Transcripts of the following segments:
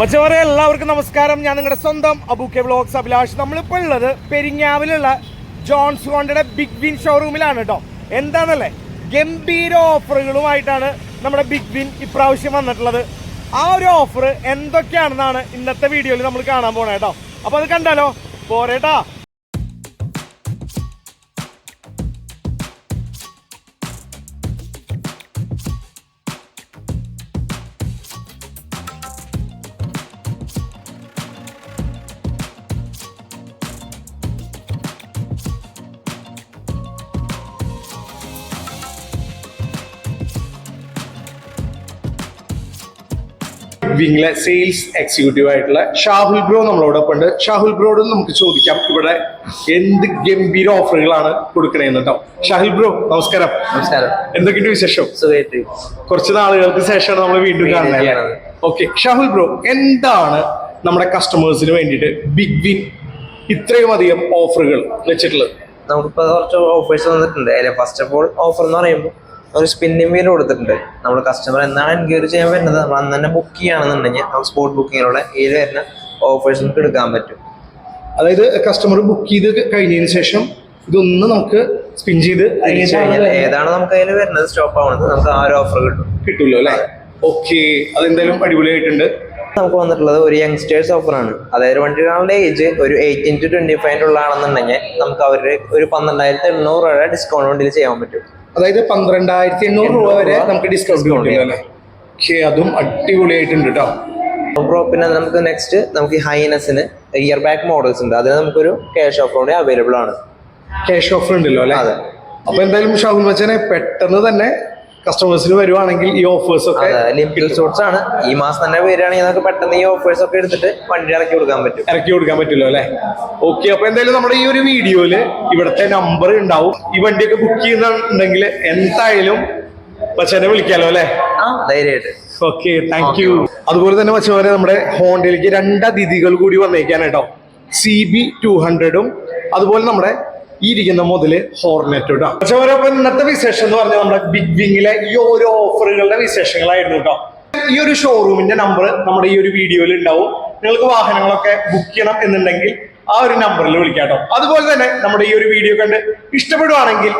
മച്ചവരെ എല്ലാവർക്കും നമസ്കാരം. ഞാൻ നിങ്ങളുടെ സ്വന്തം അബുക്കെ വ്ളോഗ്സ് അഭിലാഷ്. നമ്മളിപ്പോൾ ഉള്ളത് പെരിങ്ങാവിലുള്ള ജോൺസ് ഹോണ്ടയുടെ ബിഗ് വിൻ ഷോറൂമിലാണ് കേട്ടോ എന്താണല്ലേ ഗംഭീര ഓഫറുകളുമായിട്ടാണ് നമ്മുടെ ബിഗ് വിൻ ഇപ്രാവശ്യം വന്നിട്ടുള്ളത്. ആ ഒരു ഓഫർ എന്തൊക്കെയാണെന്നാണ് ഇന്നത്തെ വീഡിയോയിൽ നമ്മൾ കാണാൻ പോണേ കേട്ടോ അപ്പൊ അത് കണ്ടാലോ? പോരേട്ടാ. വിങ്ങിലെ സെയിൽസ് എക്സിക്യൂട്ടീവ് ആയിട്ടുള്ള ഷാഹുൽ ബ്രോ നമ്മളോടൊപ്പം ഉണ്ട്. ഷാഹുൽ ബ്രോയോട് നമുക്ക് ചോദിക്കാം ഇവിടെ എന്ത് ഗംഭീര ഓഫറുകളാണ് കൊടുക്കണേന്ന് കേട്ടോ ഷാഹുൽ ബ്രോ നമസ്കാരം. നമസ്കാരം. എന്തൊക്കെയുണ്ട് വിശേഷം? സുഖമായിട്ട്. കുറച്ച് നാളുകൾക്ക് ശേഷമാണ് നമ്മൾ വീണ്ടും കാണുന്നത്. ഓക്കെ. ഷാഹുൽ ബ്രോ എന്താണ് നമ്മുടെ കസ്റ്റമേഴ്സിന് വേണ്ടിയിട്ട് ബിഗ് വിൻ ഇത്രയും അധികം ഓഫറുകൾ വെച്ചിട്ടുള്ളത്? നമുക്കിപ്പോൾ കുറച്ച് ഓഫേഴ്സ് വന്നിട്ടുണ്ട്. അതിൽ ഫസ്റ്റ് ഓഫ് ഓൾ ഓഫർ എന്ന് പറയുമ്പോൾ ഒരു സ്പിന്നിംഗ് വീൽ കൊടുത്തിട്ടുണ്ട്. നമ്മൾ കസ്റ്റമർ എന്നാണ് എൻക്വയറി ചെയ്യാൻ വരുന്നത്. നമ്മൾ അന്ന് തന്നെ ബുക്ക് ചെയ്യുകയാണെന്നുണ്ടെങ്കിൽ നമ്മൾ സ്പോട്ട് ബുക്കിങ്ങിലൂടെ ഇതിൽ വരുന്ന ഓഫേഴ്സ് നമുക്ക് എടുക്കാൻ പറ്റും. അതായത് കസ്റ്റമർ ബുക്ക് ചെയ്ത് കഴിഞ്ഞതിന് ശേഷം ഇതൊന്ന് നമുക്ക് സ്പിൻ ചെയ്ത് ഏതാണ് നമുക്ക് അതിൽ വരുന്നത് സ്റ്റോപ്പ് ആവുന്നത് നമുക്ക് ആ ഒരു ഓഫർ കിട്ടും. കിട്ടുമല്ലോ അല്ലേ? ഓക്കെ അതെന്തായാലും അടിപൊളിയായിട്ടുണ്ട്. നമുക്ക് വന്നിട്ടുള്ളത് ഒരു യങ്സ്റ്റേഴ്സ് ഓഫറാണ് അതായത് വണ്ടികളുടെ ഏജ് ഒരു എയ്റ്റീൻ ടു ട്വന്റി ഫൈവിനുള്ള ഉള്ളതാണെന്നുണ്ടെങ്കിൽ നമുക്ക് അവരുടെ ഒരു പന്ത്രണ്ടായിരത്തി എണ്ണൂറ് രൂപയുടെ ഡിസ്കൗണ്ട് വണ്ടിയിൽ ചെയ്യാൻ പറ്റും. അതായത് പന്ത്രണ്ടായിരത്തി എണ്ണൂറ് രൂപ വരെ നമുക്ക് ഡിസ്കൗണ്ട് കിട്ടും അല്ലേ? ഓക്കെ അതും അടിപൊളിയായിട്ടുണ്ട് കേട്ടോ ബ്രോ പിന്നെ നമുക്ക് നെക്സ്റ്റ് നമുക്ക് ഹൈനസിന് ഇയർ ബാക്ക് മോഡൽസ് ഉണ്ട്. അതിന് നമുക്കൊരു ക്യാഷ് ഓഫർ കൂടി അവൈലബിൾ ആണ്. ക്യാഷ് ഓഫർ ഉണ്ടല്ലോ അല്ലേ? അതെ. അപ്പൊ എന്തായാലും ഷാഹുൽ ബച്ചനെ പെട്ടെന്ന് തന്നെ കസ്റ്റമേഴ്സിന് വരുവാണെങ്കിൽ ഈ ഓഫേഴ്സ് ഒക്കെ ലിമിറ്റഡ് സ്റ്റോർട്സ് ആണ്. ഈ മാസം തന്നെ വരികയാണെങ്കിൽ നമുക്ക് പെട്ടെന്ന് ഈ ഓഫേഴ്സ് ഒക്കെ എടുത്തിട്ട് വണ്ടി ഇറക്കി കൊടുക്കാൻ പറ്റും. ഇറക്കി കൊടുക്കാൻ പറ്റുമല്ലോ അല്ലേ? ഓക്കെ അപ്പൊ എന്തായാലും നമ്മുടെ ഈ ഒരു വീഡിയോയിൽ ഇവിടുത്തെ നമ്പർ ഉണ്ടാവും. ഈ വണ്ടിയൊക്കെ ബുക്ക് ചെയ്യുന്നുണ്ടെങ്കിൽ എന്തായാലും പക്ഷേ വിളിക്കാലോ അല്ലേ? ആ ധൈര്യമായിട്ട്. ഓക്കെ താങ്ക് യു അതുപോലെ തന്നെ മച്ചവരെ നമ്മുടെ ഹോണ്ടയിലേക്ക് രണ്ട് അതിഥികൾ കൂടി വന്നേക്കാൻ കേട്ടോ. സി ബി ടു ഹൺഡ്രഡും അതുപോലെ നമ്മുടെ ഈ ഇരിക്കുന്ന മുതൽ ഹോർനെറ്റ് കേട്ടോ പക്ഷെ ഓരോ ഇന്നത്തെ വിശേഷം എന്ന് പറഞ്ഞാൽ നമ്മുടെ ബിഗ് വിങ്ങിലെ ഈ ഓരോ ഓഫറുകളുടെ വിശേഷങ്ങളായിരുന്നു കേട്ടോ. ഈ ഒരു ഷോറൂമിന്റെ നമ്പർ നമ്മുടെ ഈ ഒരു വീഡിയോയിൽ ഉണ്ടാവും. നിങ്ങൾക്ക് വാഹനങ്ങളൊക്കെ ബുക്ക് ചെയ്യണം എന്നുണ്ടെങ്കിൽ ആ ഒരു നമ്പറിൽ വിളിക്കാം കേട്ടോ. അതുപോലെ തന്നെ നമ്മുടെ ഈ ഒരു വീഡിയോ കണ്ട് ഇഷ്ടപ്പെടുവാണെങ്കിൽ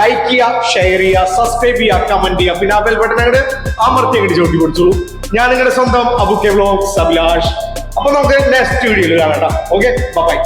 ലൈക്ക് ചെയ്യുക ഷെയർ ചെയ്യുക സബ്സ്ക്രൈബ് ചെയ്യുക കമന്റ് ചെയ്യുക. പിന്നെ ആ ബെൽ ബട്ടൺ അങ്ങോട്ട് അമർത്തി അങ്ങോട്ട് ചോട്ടി കൊടുത്തോളൂ ഞാൻ നിങ്ങളുടെ സ്വന്തം അബുക്കെ വ്ലോഗ്സ് അഭിലാഷ് അപ്പൊ നമുക്ക് നെക്സ്റ്റ് വീഡിയോയിൽ കാണാം ഓക്കെ ബൈ